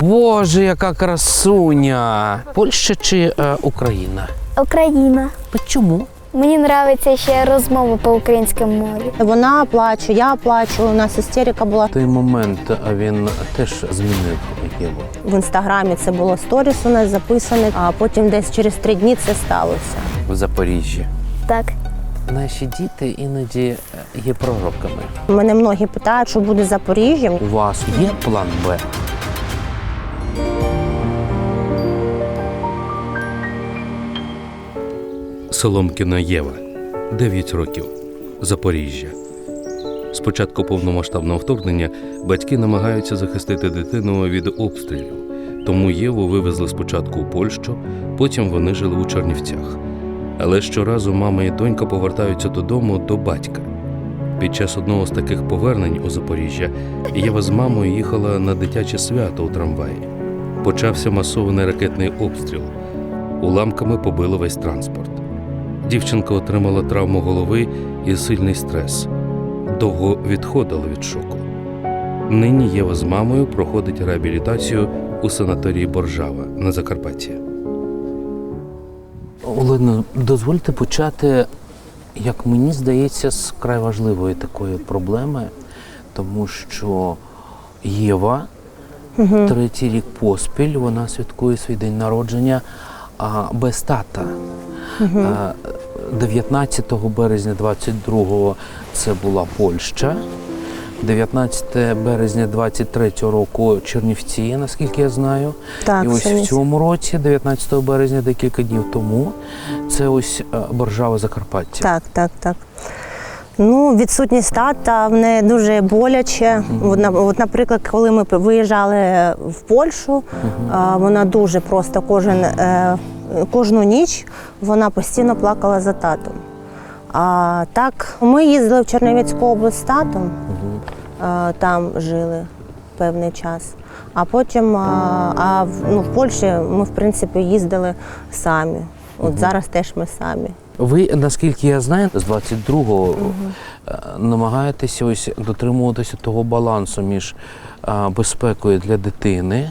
Боже, яка красуня! Польща чи е, Україна? Україна. Чому? Мені подобається ще розмови по українському мові. Вона плаче, я плачу. У нас істерика була той момент він теж змінив Єву. в інстаграмі. Це було сторіс у нас записане, а потім десь через три дні це сталося. в Запоріжжі. Так. Наші діти іноді е, є пророками. Мене многі питають, що буде з Запоріжжям. У вас є план Б? Соломкіна Єва, 9 років, Запоріжжя. З початку повномасштабного вторгнення батьки намагаються захистити дитину від обстрілів. Тому Єву вивезли спочатку у Польщу, потім вони жили у Чернівцях. Але щоразу мама і донька повертаються додому до батька. Під час одного з таких повернень у Запоріжжя Єва з мамою їхала на дитяче свято у трамваї. Почався масований ракетний обстріл. Уламками побило весь транспорт. Дівчинка отримала травму голови і сильний стрес. Довго відходила від шоку. Нині Єва з мамою проходить реабілітацію у санаторії Боржава на Закарпатті. Олено, дозвольте почати, як мені здається, з край важливої такої проблеми, тому що Єва третій рік поспіль вона святкує свій день народження а, без тата. А, 19 березня 22-го це була Польща. 19 березня 23-го року Чернівці, наскільки я знаю. Так, І ось в цьому році, 19 березня, декілька днів тому, це ось е, Боржава Закарпаття. Так, так, так. Ну, відсутність тата не дуже боляче. На- от, наприклад, коли ми виїжджали в Польщу, а, вона дуже просто кожен, е, кожну ніч вона постійно плакала за татом. А так, ми їздили в Чернівецьку область з татом, там жили певний час. А потім а, а в, ну, в Польщі ми, в принципі, їздили самі. От зараз теж ми самі. Ви, наскільки я знаю, з 22-го е, намагаєтеся ось дотримуватися того балансу між е, безпекою для дитини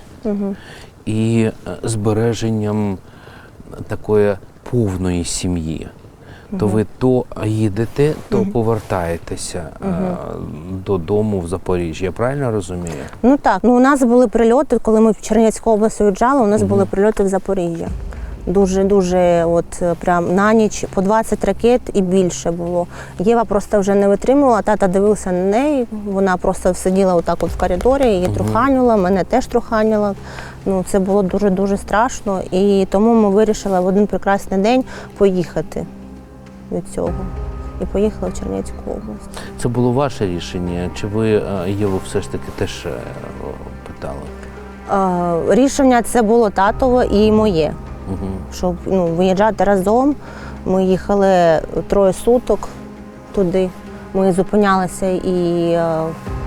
і е, збереженням такої повної сім'ї. То ви то їдете, то повертаєтеся е, додому в Запоріжжя. Я правильно розумію? Ну так, ну у нас були прильоти, коли ми в Чернівецьку область уїжджали, у нас були прильоти в Запоріжжя. Дуже дуже, от прям на ніч по 20 ракет і більше було. Єва просто вже не витримувала. Тата дивився на неї. Вона просто сиділа отак от в коридорі, її труханюла, мене теж труханюла. Ну це було дуже дуже страшно. І тому ми вирішили в один прекрасний день поїхати від цього. І поїхали в Чернівецьку область. Це було ваше рішення? Чи ви е, Єву все ж таки теж е, питали? Е, Рішення це було татове і моє. Угу. щоб ну, виїжджати разом. Ми їхали троє суток туди. Ми зупинялися і е,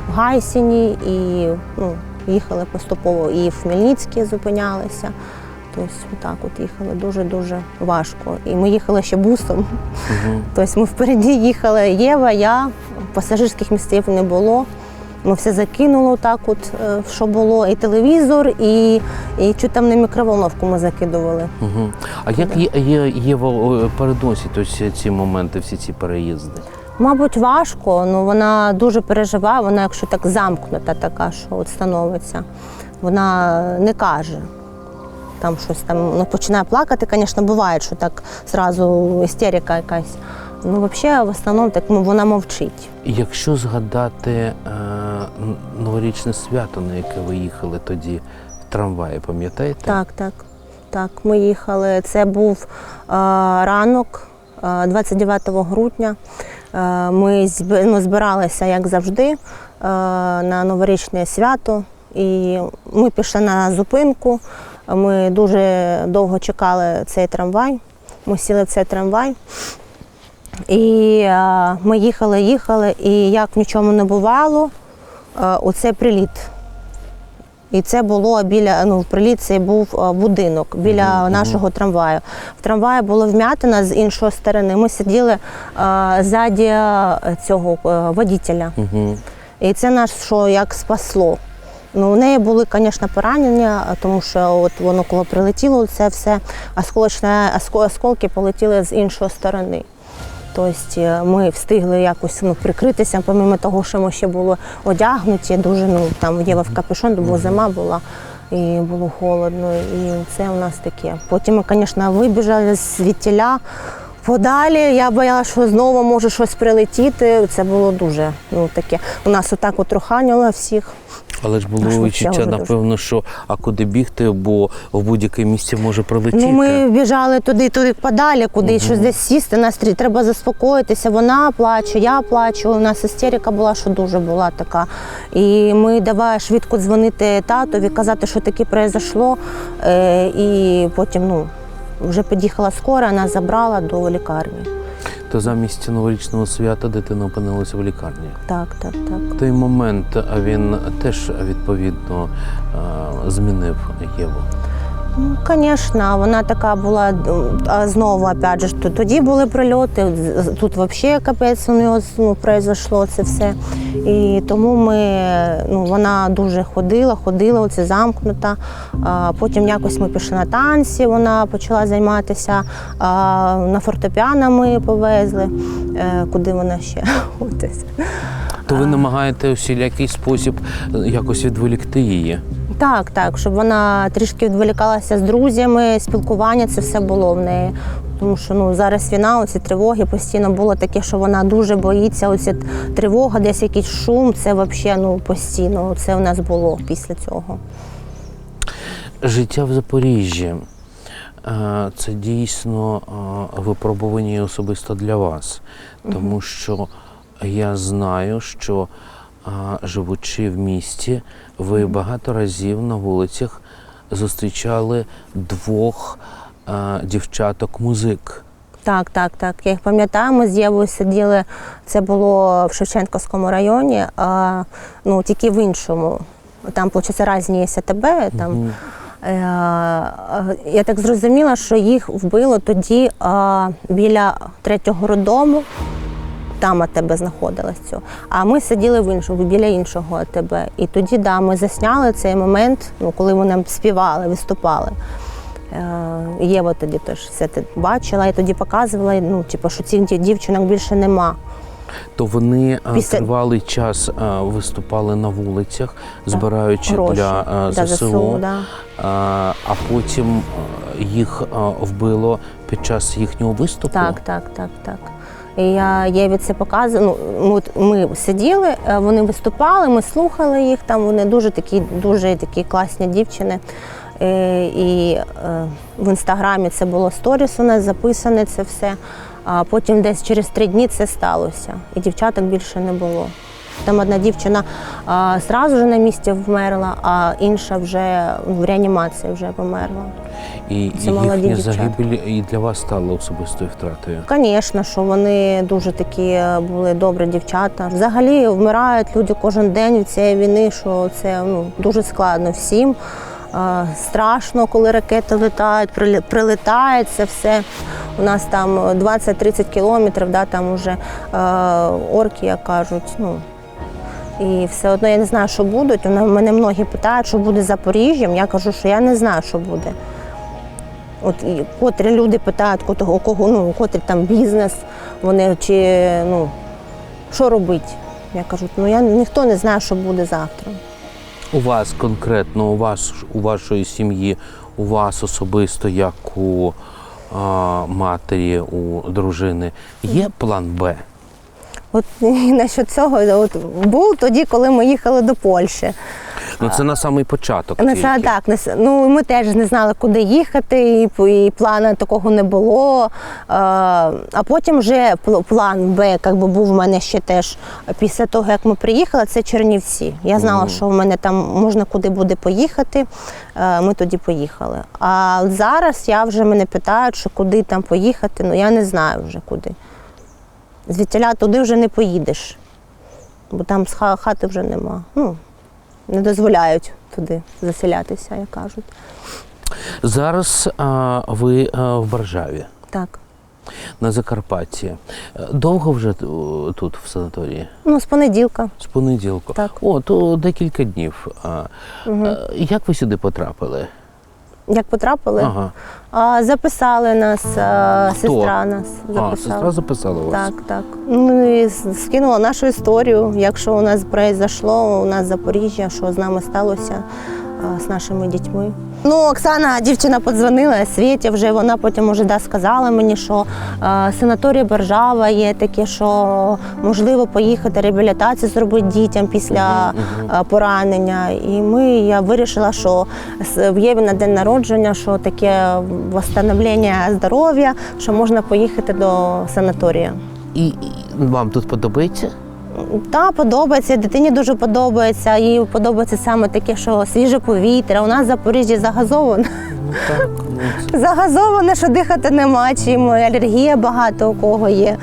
в Гайсіні, і ну, їхали поступово і в Хмельницькій зупинялися. Тобто так от їхали дуже-дуже важко. І ми їхали ще бусом. Угу. Тобто ми впереді їхали Єва, я, пасажирських місців не було. Ми все закинули так, от, е, що було, і телевізор, і, і чуть там не мікроволновку ми закидували. Угу. А як є, є, Єва о, переносить ось ці моменти, всі ці переїзди? Мабуть, важко, але вона дуже переживає, вона, якщо так замкнута, така, що от становиться, вона не каже. Там щось там ну, починає плакати, звісно, буває, що так зразу істерика якась. Ну, взагалі, в основному так ну, вона мовчить. Якщо згадати е, новорічне свято, на яке ви їхали тоді в трамваї, пам'ятаєте? Так, так. Так, ми їхали. Це був е, ранок, е, 29 грудня. Е, ми ну, збиралися, як завжди, е, на новорічне свято. І ми пішли на зупинку. Ми дуже довго чекали цей трамвай. Ми сіли в цей трамвай. І е, ми їхали, їхали, і як нічому не бувало, оце приліт. І це було біля ну, в приліт це був е, будинок біля нашого трамваю. В трамваї було вм'ятина з іншої сторони. Ми сиділи е, ззаді е, цього е, водителя. Угу. І це нас що як спасло. Ну, у неї були, звісно, поранення, тому що от воно коли прилетіло, це все осколочне, оско- осколки полетіли з іншої сторони. Тобто е, ми встигли якось ну, прикритися, помимо того, що ми ще були одягнуті, дуже ну там в капюшон, бо зима була і було холодно. І це у нас таке. Потім ми, звісно, вибіжали з звідтіля подалі. Я боялася, що знову може щось прилетіти. Це було дуже ну, таке. У нас отак от руханяло всіх. Але ж було відчуття, напевно, що а куди бігти, бо в будь-яке місце може прилетіти. Ну, ми біжали туди, туди подалі, куди щось десь сісти. настрій. треба заспокоїтися. Вона плаче, я плачу. У нас істерика була, що дуже була така. І ми давай швидко дзвонити татові, казати, що таке произошло. Е, і потім, ну. Вже під'їхала скора, нас забрала до лікарні. То замість новорічного свята дитина опинилася в лікарні. Так, так, так. Той момент він теж відповідно е, змінив Єву. Ну, звісно, вона така була знову, опять же, то- тоді були прильоти, тут взагалі капець у нього ну, произошло це все. І тому ми, ну, вона дуже ходила, ходила, оце замкнута. А, потім якось ми пішли на танці, вона почала займатися. А, на фортепіано ми повезли, е, куди вона ще. Ось. То ви намагаєте у всілякий спосіб е, якось відволікти її. Так, так, щоб вона трішки відволікалася з друзями, спілкування, це все було в неї. Тому що ну, зараз війна, оці тривоги постійно було таке, що вона дуже боїться. Оці тривога, десь якийсь шум, це взагалі ну, постійно. Це в нас було після цього. Життя в Запоріжжі е, це дійсно е, випробування особисто для вас, тому що я знаю, що живучи в місті, ви багато разів на вулицях зустрічали двох дівчаток-музик. Так, так, так. Я їх пам'ятаю, ми з Євою сиділи, це було в Шевченківському районі, а, ну, тільки в іншому. Там, виходить, різні є АТБ, там. Е, Я так зрозуміла, що їх вбило тоді а, біля третього роддому. Там знаходилось цього. А ми сиділи в іншому, біля іншого АТБ. І тоді да, ми засняли цей момент, ну, коли вони співали, виступали. Е, Єва тоді теж все це бачила і тоді показувала, ну, типу, що цих дів- дівчинок більше нема. То вони е, Після- тривалий час е, виступали на вулицях, збираючи Гроші для для ЗСУ, ЗСУ, да. А потім їх вбило під час їхнього виступу. Так, так, так, так. І я Єві це показувала. Ну, от ми сиділи, е, вони виступали, ми слухали їх. Там вони дуже такі, дуже такі класні дівчини. Е, І е, в інстаграмі це було сторіс у нас записане це все. А потім десь через три дні це сталося. І дівчаток більше не було. Там одна дівчина а, зразу ж на місці вмерла, а інша вже в реанімації вже померла. І Це молоді їхня дівчата. загибель і для вас стала особистою втратою. Звісно, що вони дуже такі е, були добрі дівчата. Взагалі вмирають люди кожен день від цієї війни, що це ну, дуже складно всім. Е, Страшно, коли ракети летають, прилетає це все. У нас там 20-30 кілометрів, да, там вже е, орки, як кажуть. Ну, і все одно я не знаю, що будуть. Мене многі питають, що буде з Запоріжжям. Я кажу, що я не знаю, що буде. От і котрі люди питають, кого, кого ну, котрі там бізнес, вони чи ну що робити. Я кажу, ну я ніхто не знає, що буде завтра. У вас конкретно, у вас у вашої сім'ї, у вас особисто, як у а, матері, у дружини, є план Б? От насчет цього от, був тоді, коли ми їхали до Польщі. Ну це на самий початок. На це так, на ну ми теж не знали, куди їхати, і, і плану такого не було. А, а потім вже план Б, як би був у мене ще теж після того, як ми приїхали, це Чернівці. Я знала, що в мене там можна куди буде поїхати. Ми тоді поїхали. А зараз я вже мене питають, що куди там поїхати. Ну я не знаю вже куди. Звідтіля туди вже не поїдеш, бо там з хати вже нема. Ну, не дозволяють туди заселятися, як кажуть. Зараз а, ви а, в Варшаві. Так. На Закарпатті. Довго вже тут, в санаторії? Ну, з понеділка. З понеділка. Так. О, то декілька днів. А, е, Як ви сюди потрапили? Як потрапили, Ага. а, записали нас, а, сестра нас А, записала. сестра записала вас. Так, так. Ну і с- скинула нашу історію, якщо у нас произошло, у нас Запоріжжя, що з нами сталося а, з нашими дітьми. Ну, Оксана, дівчина подзвонила, Свєтя вже вона потім уже да, сказала мені, що а, санаторій Боржава є таке, що можливо поїхати реабілітацію зробити дітям після а, поранення. І ми, я вирішила, що Єві на день народження, що таке восстановлення здоров'я, що можна поїхати до санаторію. І, і вам тут подобається? Та подобається, дитині дуже подобається. Їй подобається саме таке, що свіже повітря. У нас в Запоріжжі загазовано. Ну так. Ну. Загазоване, що дихати нема чим, алергія багато у кого є.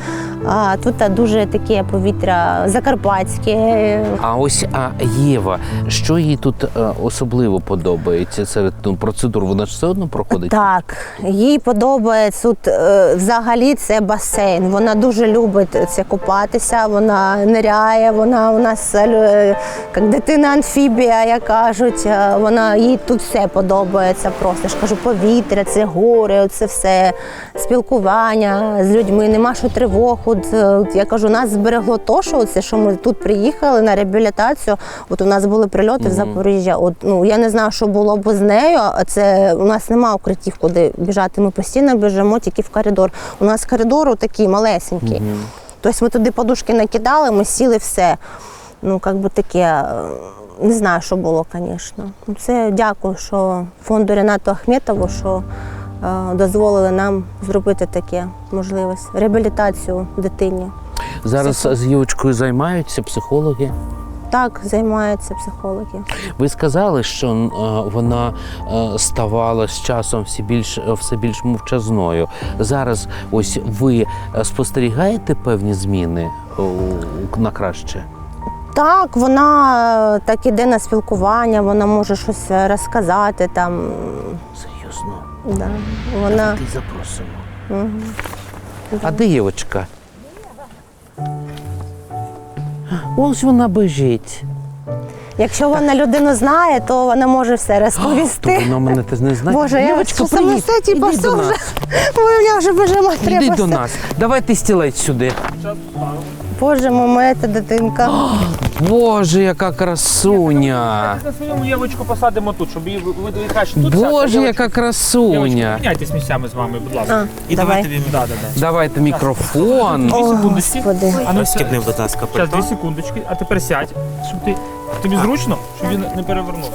А тут дуже таке повітря закарпатське. А ось а Єва, що їй тут е, особливо подобається серед ну, процедур? Вона ж все одно проходить. Так, їй подобається тут е, взагалі це басейн. Вона дуже любить це купатися, вона ниряє, вона у нас е, як дитина амфібія, як кажуть. Вона їй тут все подобається. Просто кажу, повітря, це гори, це все спілкування з людьми. Нема що тривог. От, е, я кажу, нас зберегло то, що це, що ми тут приїхали на реабілітацію. От у нас були прильоти в Запоріжжя. От ну я не знаю, що було б з нею. А це у нас немає укриттів, куди біжати. Ми постійно біжимо тільки в коридор. У нас коридор такий малесенький. Тобто ми туди подушки накидали, ми сіли все. Ну, як би таке, не знаю, що було, звісно. Це дякую, що фонду Ренату Ахметову, що е, дозволили нам зробити таке можливість реабілітацію дитині. Зараз з Євочкою займаються психологи. Так займаються психологи. Ви сказали, що е, вона е, ставала з часом все більш все більш мовчазною. Зараз ось ви спостерігаєте певні зміни на краще? Так, вона е, так іде на спілкування, вона може щось е, розказати там. Серйозно. Да. Вона Ти запросимо. А де Євочка? Ось вона бежить. Якщо вона людину знає, то вона може все То розповісти. вона мене теж не знає. Боже, я Євочка, саме все, типа, Іди все до вже. нас. Я вже бежимо, треба Іди до все. нас. Давайте стілець сюди. Боже, моя дитинка. Боже, яка красуня. На своєму Євочку посадимо тут, щоб її видали краще. Тут Боже, яка красуня. Поміняйтесь місцями з вами, будь ласка. А, давай. тобі. Да, да, да. Давайте мікрофон. Дві секундочки. Господи. А ну Розстібни, будь ласка, Зараз, дві секундочки, а тепер сядь, щоб ти. Тобі зручно, щоб він не перевернувся.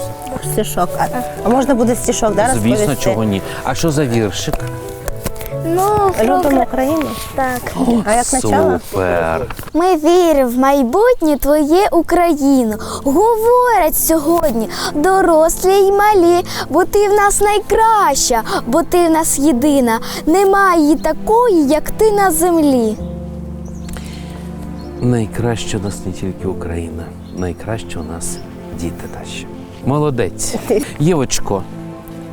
Стішок. А, а можна буде стішок, да, Звісно, розповісти? чого ні. А що за віршик? Ну, Любимо Україну. так. А як начало? Супер. Ми віримо в майбутнє твоє Україну. Говорять сьогодні дорослі й малі, бо ти в нас найкраща, бо ти в нас єдина. Немає її такої, як ти на землі. Найкраще у нас не тільки Україна, найкраще у нас діти наші. Молодець. Євочко,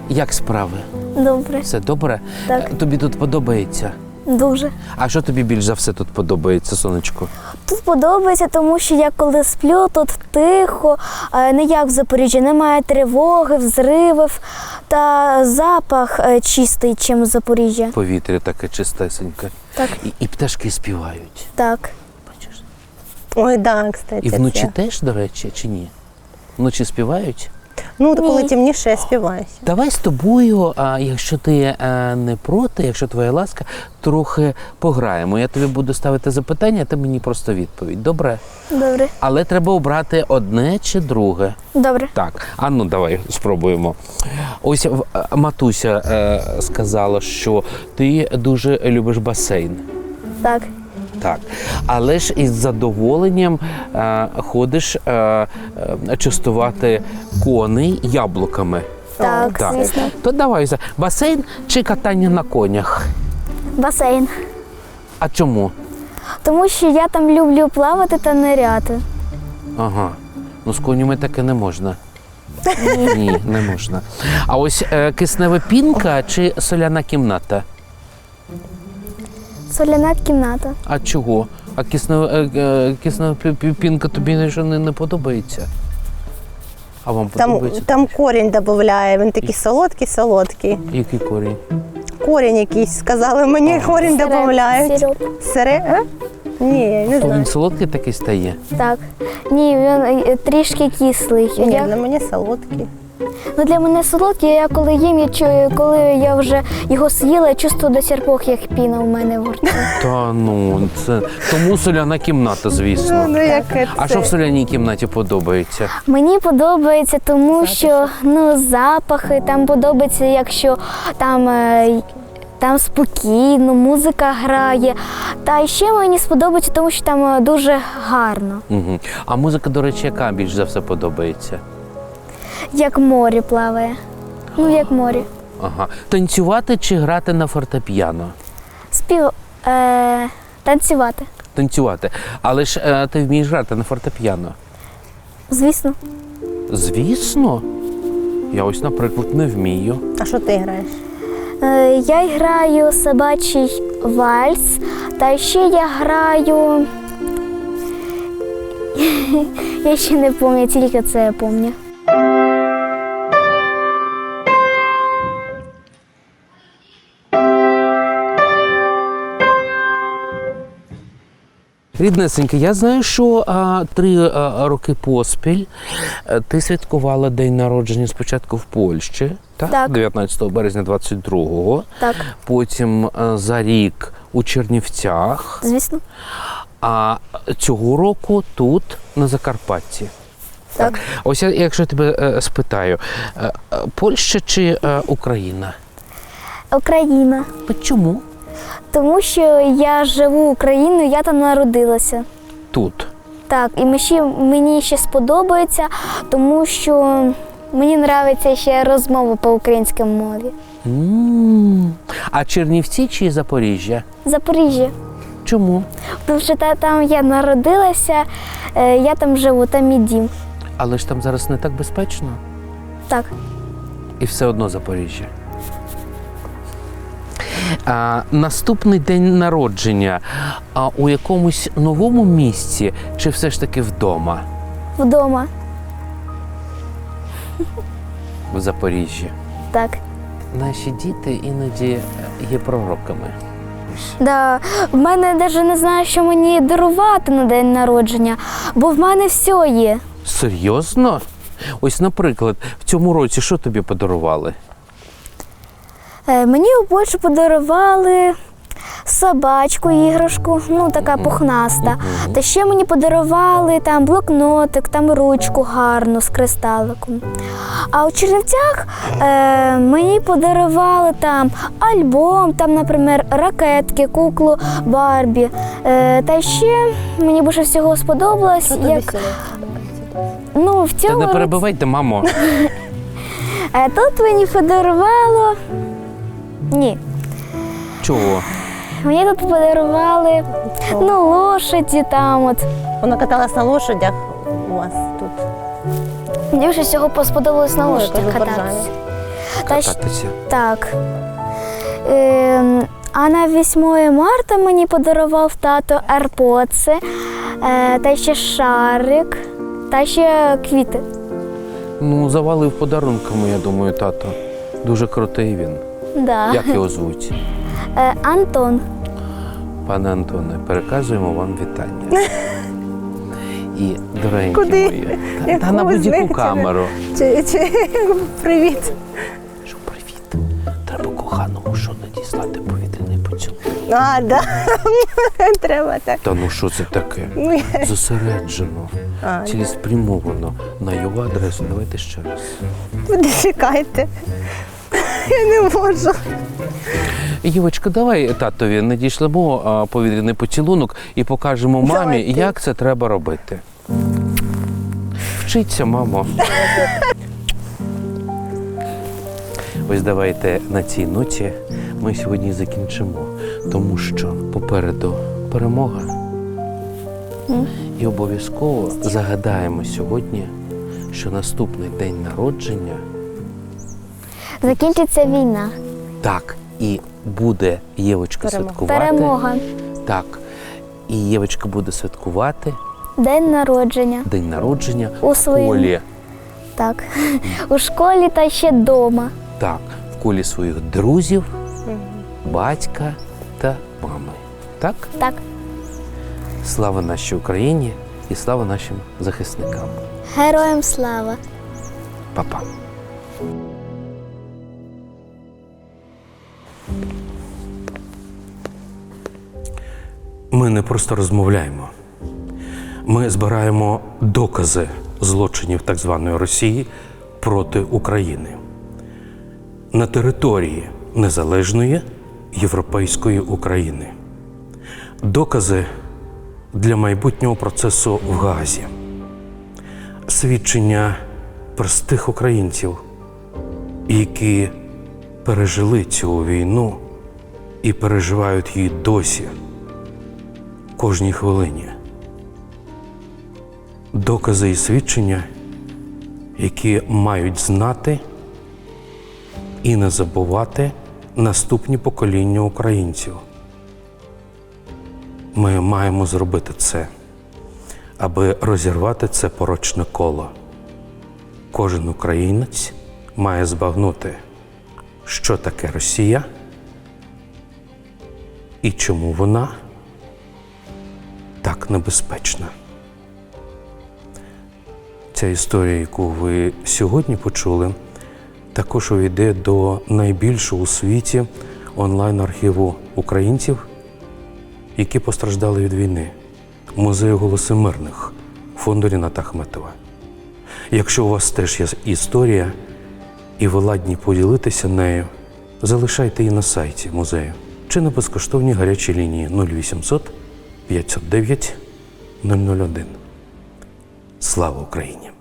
як справи? Добре, Все добре? Так. Е, Тобі тут подобається? дуже. А що тобі більш за все тут подобається, сонечко? Тут подобається, тому що я коли сплю, тут тихо, е, не як в Запоріжжі, немає тривоги, взривів та запах е, чистий, чим в Запоріжжя. Повітря таке чистесеньке. Так. І, і пташки співають. Так. Бачиш? Ой, да, кстати. І вночі це. теж, до речі, чи ні? Вночі співають? Ну, коли темніше, я співаю. Давай з тобою, а, якщо ти е, не проти, якщо твоя ласка, трохи пограємо. Я тобі буду ставити запитання, а ти мені просто відповідь. Добре? Добре. Але треба обрати одне чи друге. Добре. Так, а ну давай спробуємо. Ось е, матуся е, сказала, що ти дуже любиш басейн. Так. Так, але ж із задоволенням е, ходиш е, е, частувати коней яблуками. Так, звісно. То давай за басейн чи катання на конях. Басейн. А чому? Тому що я там люблю плавати та ниряти. Ага. Ну з конями таке не можна. Ні, не можна. А ось е, киснева пінка чи соляна кімната? Соляна кімната. А чого? А кисна, е, е, кисна пі- пі- пінка тобі не, не, подобається? А вам Там, подобається? там корінь додає, він такий солодкий, солодкий. Який корінь? Корінь якийсь, сказали мені, корінь додають. Сироп. Сире? А? Ні, я не То знаю. він солодкий такий стає. Так. Ні, він е, трішки кислий. Ні, Я- для мене солодкий. Ну, для мене солодкий, я коли їм, я чую, коли я вже його з'їла, я чувствую до сих пор, як піна в мене в рті. Та ну, це тому соляна кімната, звісно. Ну, яке А це? що в соляній кімнаті подобається? Мені подобається, тому що ну, запахи там подобається, якщо там. е, Там спокійно, музика грає. Та ще мені сподобається, тому що там е, дуже гарно, Угу. А музика, до речі, яка більш за все подобається? Як море плаває. Ну, як море. Ага. Танцювати чи грати на фортепіано? Спів е, танцювати. Танцювати. Але ж е, ти вмієш грати на фортепіано. Звісно. Звісно. Я ось, наприклад, не вмію. А що ти граєш? Е, я граю собачий вальс, та ще я граю. Я ще не пам'ятаю, тільки це я пам'ятаю. Ріднесенька, я знаю, що а, три а, роки поспіль е, ти святкувала день народження спочатку в Польщі, так? Так. 19 березня 22-го, Так, потім е, за рік у Чернівцях, звісно. а цього року тут, на Закарпатті. Так. Ось я, якщо тебе е, спитаю, е, е, Польща чи е, Україна? Україна. Чому Тому що я живу Україною, я там народилася. тут? Так, і мені ще, мені ще сподобається, тому що мені подобається ще розмова по українській мові. м А Чернівці чи Запоріжжя? Запоріжжя. Чому? Тому що та- там я народилася, е, я там живу, там мій дім. Але ж там зараз не так безпечно. Так. І все одно Запоріжжя. А, наступний день народження а, у якомусь новому місці чи все ж таки вдома Вдома. в Запоріжжі? Так. Наші діти іноді є пророками. Да. В мене навіть не знаю, що мені дарувати на день народження, бо в мене все є. Серйозно? Ось, наприклад, в цьому році що тобі подарували? Е, Мені у Польщі подарували собачку, іграшку, ну така пухнаста. Та ще мені подарували там блокнотик, там ручку гарну з кристаликом. А у Чернівцях е, мені подарували там альбом, там, наприклад, ракетки, куклу Барбі. Е, та ще мені більше всього сподобалось, як ну, в Та не перебивайте, мамо. Е, тут мені подарувало. Ні. Чого? Мені тут подарували ну, лошаді там. От. Вона каталась на лошадях у вас тут. Мені вже всього сподобалось на Ну, лошадях якось кататися. бажання. Та, щ- Кататися. так. Е, а на 8 марта мені подарував тато AirPods, е, та ще шарик, та ще квіти. Ну, завалив подарунками, я думаю, тато. Дуже крутий він. Да. Як його звуть? Е, Антон. Пане Антоне, переказуємо вам вітання. І доренькі Куди? мої. Та, Яку та на будь-яку знаєте, камеру. Чи, чи... Привіт. Що привіт. Треба коханому що надіслати повітряний поцілунок. А, да. Треба так. Та ну що це таке? Ну, я- Зосереджено, А, цілеспрямовано на його адресу. Давайте ще раз. Чекайте. Я не можу. Євочка, давай татові надішлемо а, повітряний поцілунок і покажемо мамі, Давайте. як це треба робити. Вчиться, мамо. Ось давайте на цій ноті ми сьогодні закінчимо, тому що попереду перемога. І обов'язково загадаємо сьогодні, що наступний день народження Закінчиться війна. так і буде Євочка Перемога. святкувати. Перемога. Так. І Євочка буде святкувати День народження. день народження У в своєму- колі. Так. У школі та ще вдома. Так, в колі своїх друзів, батька та мами. Так? Так. Слава нашій Україні і слава нашим захисникам. Героям слава! Па-па. Ми не просто розмовляємо. Ми збираємо докази злочинів так званої Росії проти України на території незалежної європейської України. Докази для майбутнього процесу в Гаазі свідчення простих українців, які пережили цю війну і переживають її досі кожній хвилині. Докази і свідчення, які мають знати і не забувати наступні покоління українців. Ми маємо зробити це аби розірвати це порочне коло. Кожен українець має збагнути, що таке Росія і чому вона так небезпечна. Ця історія, яку ви сьогодні почули, також увійде до найбільшого у світі онлайн-архіву українців, які постраждали від війни. Музею голоси мирних фонду Ріната Ахметова. Якщо у вас теж є історія, і ви ладні поділитися нею, залишайте її на сайті музею чи на безкоштовній гарячій лінії 0800 509 001. Слава Україні!